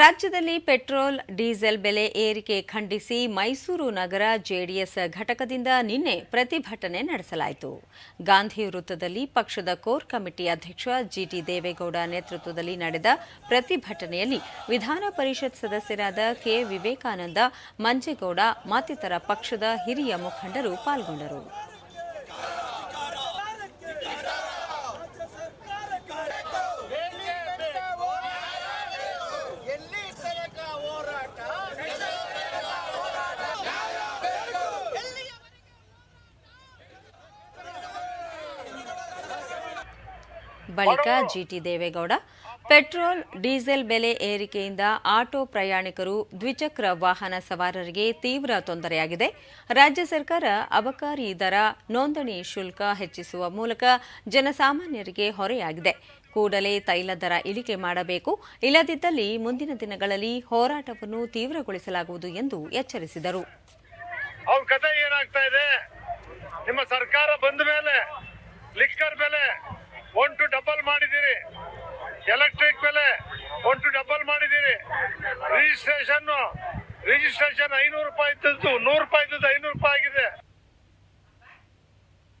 ರಾಜ್ಯದಲ್ಲಿ petrol, diesel ಬೆಲೆ ಏರಿಕೆ ಖಂಡಿಸಿ ಮೈಸೂರು ನಗರ ಜೆಡಿಎಸ್ ಘಟಕದಿಂದ ನಿನ್ನೆ ಪ್ರತಿಭಟನೆ ನಡೆಸಲಾಯಿತು. ಗಾಂಧಿ ವೃತ್ತದಲ್ಲಿ ಪಕ್ಷದ ಕೋರ್ ಕಮಿಟಿ ಅಧ್ಯಕ್ಷ ಜಿಟಿ ದೇವೇಗೌಡ ನೇತೃತ್ವದಲ್ಲಿ ನಡೆದ ಪ್ರತಿಭಟನೆಯಲ್ಲಿ ವಿಧಾನ ಪರಿಷತ್ ಸದಸ್ಯರಾದ ಕೆ ವಿವೇಕಾನಂದ, ಮಂಜೇಗೌಡ ಮತ್ತಿತರ ಪಕ್ಷದ ಹಿರಿಯ ಮುಖಂಡರು ಪಾಲ್ಗೊಂಡರು. ಬಳಿಕ ಜಿಟಿ ದೇವೇಗೌಡ, ಪೆಟ್ರೋಲ್, ಡೀಸೆಲ್ ಬೆಲೆ ಏರಿಕೆಯಿಂದ ಆಟೋ ಪ್ರಯಾಣಿಕರು ದ್ವಿಚಕ್ರ ವಾಹನ ಸವಾರರಿಗೆ ತೀವ್ರ ತೊಂದರೆಯಾಗಿದೆ. ರಾಜ್ಯ ಸರ್ಕಾರ ಅಬಕಾರಿ ದರ, ನೋಂದಣಿ ಶುಲ್ಕ ಹೆಚ್ಚಿಸುವ ಮೂಲಕ ಜನಸಾಮಾನ್ಯರಿಗೆ ಹೊರೆಯಾಗಿದೆ. ಕೂಡಲೇ ತೈಲ ದರ ಇಳಿಕೆ ಮಾಡಬೇಕು. ಇಲ್ಲದಿದ್ದಲ್ಲಿ ಮುಂದಿನ ದಿನಗಳಲ್ಲಿ ಹೋರಾಟವನ್ನು ತೀವ್ರಗೊಳಿಸಲಾಗುವುದು ಎಂದು ಎಚ್ಚರಿಸಿದರು. ಅವ್ರ ಕತೆ ಏನಾಗ್ತಾ ಇದೆ? ನಿಮ್ಮ ಸರ್ಕಾರ ಬಂದ ಡಬಲ್ ಮಾಡಿದ್ದೀರಿ. ಎಲೆಕ್ಟ್ರಿಕ್ ಬೆಲೆ ಒನ್ ಟು ಡಬಲ್ ಮಾಡಿದ್ದೀರಿ. ರಿಜಿಸ್ಟ್ರೇಷನ್ ರಿಜಿಸ್ಟ್ರೇಷನ್ ಐನೂರು ರೂಪಾಯಿ ಇದ್ದದ್ದು, ನೂರು ರೂಪಾಯಿ ಇದ್ದದ್ದು ಐನೂರು ರೂಪಾಯಿ